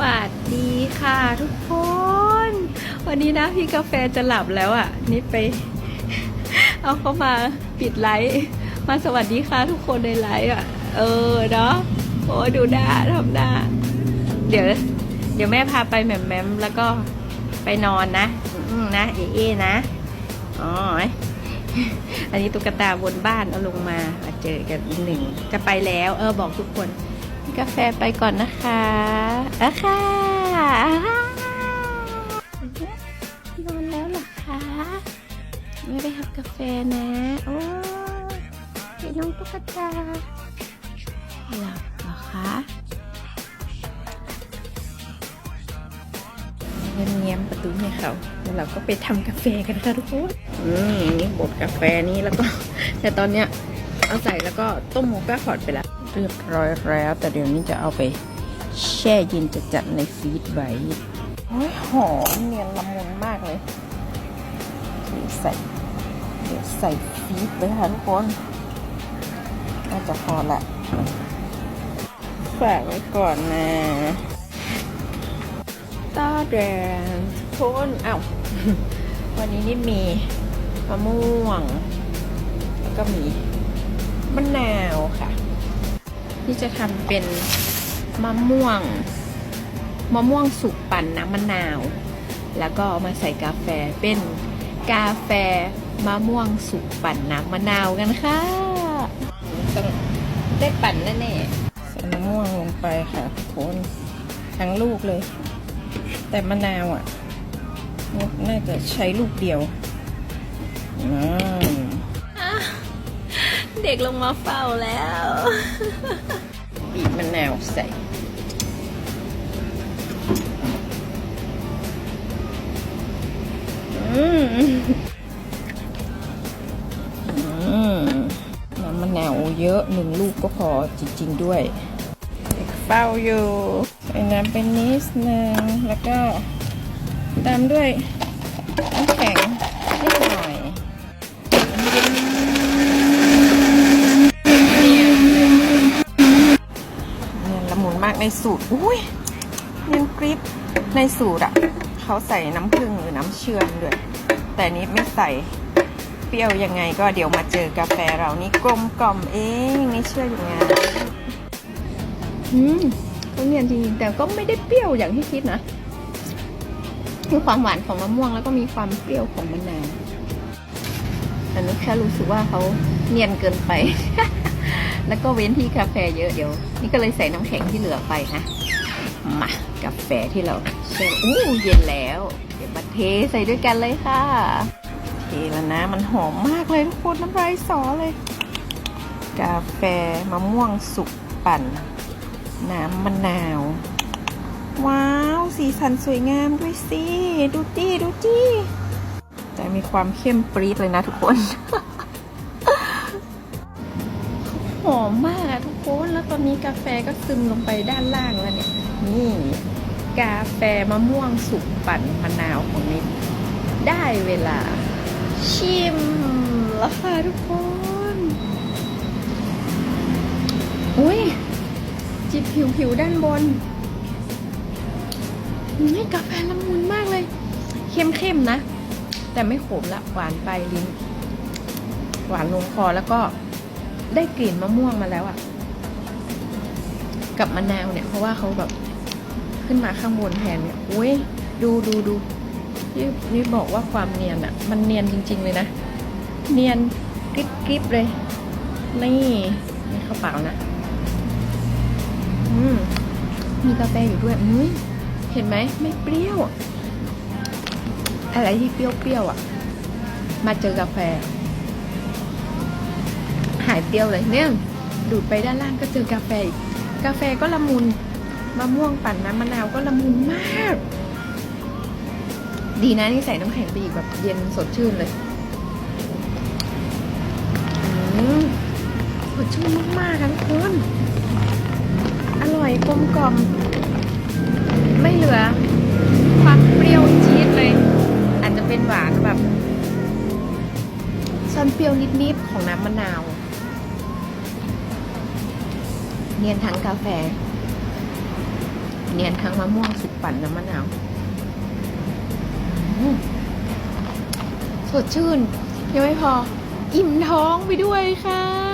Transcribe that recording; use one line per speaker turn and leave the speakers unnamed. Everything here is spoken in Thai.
วัสดีค่ะทุกคน วันนี้นะพี่กาแฟจะหลับแล้วอะ่ะ นี่ไป เอาเข้ามาปิดไลฟ์มาสวัสดีค่ะทุกคนในไลฟ์อะ เออเนาะโอ้ดูหน้าทำหน้า เดี๋ยว เดี๋ยวแม่พาไปแหม่มแมมแล้วก็ไปนอนนะนะเอเอนะอ๋ออันนี้ตุ๊กตาบนบ้านเอาลงมามาเจอกันอีกหนึ่งจะไปแล้ว เออบอกทุกคน กาแฟไปก่อนนะคะอะค่ะนอนแล้วหรอคะ ไม่ได้ทำกาแฟนะ โอ้ยเป็นน้องตุ๊กตาหลับหรอคะเงียบประตูให้เขาแล้วเราก็ไปทำกาแฟกันค่ะทุกคนอืมนี่บดกาแฟนี้แล้วก็ แต่ตอนเนี้ยเอาใส่แล้วก็ต้มโมก้าพอตไปแล้ว เรียบร้อยแล้ว แต่เดี๋ยวนี้จะเอาไปแช่เย็นจะจัดในฟรีดไว้โอ้ยหอมเนียนละมุนมากเลยเดี๋ยวใส่เดี๋ยวใส่ฟีดไว้ค่ะทุกคนน่าจะพอละฝากไว้ก่อนนะตาแดงโทนอ้าววันนี้นี่มีมะม่วง แล้วก็มีมะนาวค่ะ ที่จะทำเป็นมะม่วงมะม่วงสุกปั่นน้ำมะนาว แล้วก็มาใส่กาแฟเป็นกาแฟมะม่วงสุกปั่นน้ำมะนาวกันค่ะต้องได้ปั่นแน่ๆใส่มะม่วงลงไปค่ะโคนทั้งลูกเลย แต่มะนาวอะน่าจะใช้ลูกเดียวอืม เด็กลงมาเฝ้าแล้วบีบมะนาวใส่น้ำมะนาวเยอะหนึ่งลูกก็พอจริง ๆ ด้วยเด็กเฝ้าอยู่ใส่น้ำเป็นนิดนึงแล้วก็ตามด้วยน้ำแข็งนิดหน่อย ในสูตร อุ้ยเนียนกริปในสูตรอะเขาใส่น้ำผึ้งหรือน้ำเชื่อมด้วย แต่นี้ไม่ใส่เปรี้ยวยังไงก็เดี๋ยวมาเจอกาแฟเรานี่กลมกล่อมเองไม่เชื่ออย่างไงอืมก็เนียนจริงๆแต่ก็ไม่ได้เปรี้ยวอย่างที่คิดนะมีความหวานของมะม่วงแล้วก็มีความเปรี้ยวของมะนาวอันนี้แค่รู้สึกว่าเขาเนียนเกินไป แล้วก็เว้นที่กาแฟเยอะเดี๋ยว นี่ก็เลยใส่น้ำแข็งที่เหลือไปนะมากาแฟที่เราเช่ออู้เย็นแล้ว เดี๋ยวมาเทใส่ด้วยกันเลยค่ะเทแล้วนะ มันหอมมากเลยทุกคนน้ำลายสอเลย กาแฟมะม่วงสุกปั่น น้ำมะนาว ว้าว สีสันสวยงามด้วยสิ ดูจี้ดูจี้แต่มีความเข้มปรี๊ดเลยนะทุกคน อมมากอะทุกคน แล้วตอนนี้กาแฟก็ซึมลงไปด้านล่างแล้วเนี่ย นี่ กาแฟมะม่วงสุกปั่นมะนาวของนิด ได้เวลา ชิมแล้วค่ะทุกคน อุ้ยจิบผิวๆด้านบนนี่กาแฟละมุนมากเลย เข้มๆนะ แต่ไม่ขมละหวานไปลิ้น หวานลงคอแล้วก็ ได้กลิ่นมะม่วงมาแล้วอะ่ะ กับมะนาวเนี่ย เพราะว่าเขาแบบขึ้นมาข้างบนแทนเนี่ยอุ้ยดูดูดูนี่นี่บอกว่าความเนียนอะ่ะ มันเนียนจริง ๆ เลยนะ เนียนกริบกริบเลย นี่นี่ข้าวเปล่านะ อืมมีกาแฟอยู่ด้วยอุ้ยเห็นไหมไม่เปรี้ยว อะไรที่เปรี้ยวๆอะ มาเจอกาแฟ หายเปรี้ยวเลยเนี่ยดูดไปด้านล่างก็เจอกาแฟอีกกาแฟก็ละมุนมะม่วงปั่นน้ำมะนาวก็ละมุนมาก ดีนะนี่ใส่น้ำแข็งไปอีกแบบเย็นสดชื่นเลยอืมสดชื่นมากๆค่ะทุกคนอร่อยกลมกล่อม ไม่เหลือความเปรี้ยวจี๊ดเลย อาจจะเป็นหวานแบบซ่อนเปรี้ยวนิดๆของน้ำมะนาว เนียนทั้งกาแฟ เนียนทั้งมะม่วงสุกปั่นน้ำมะนาวสดชื่น ยังไม่พอ อิ่มท้องไปด้วยค่ะ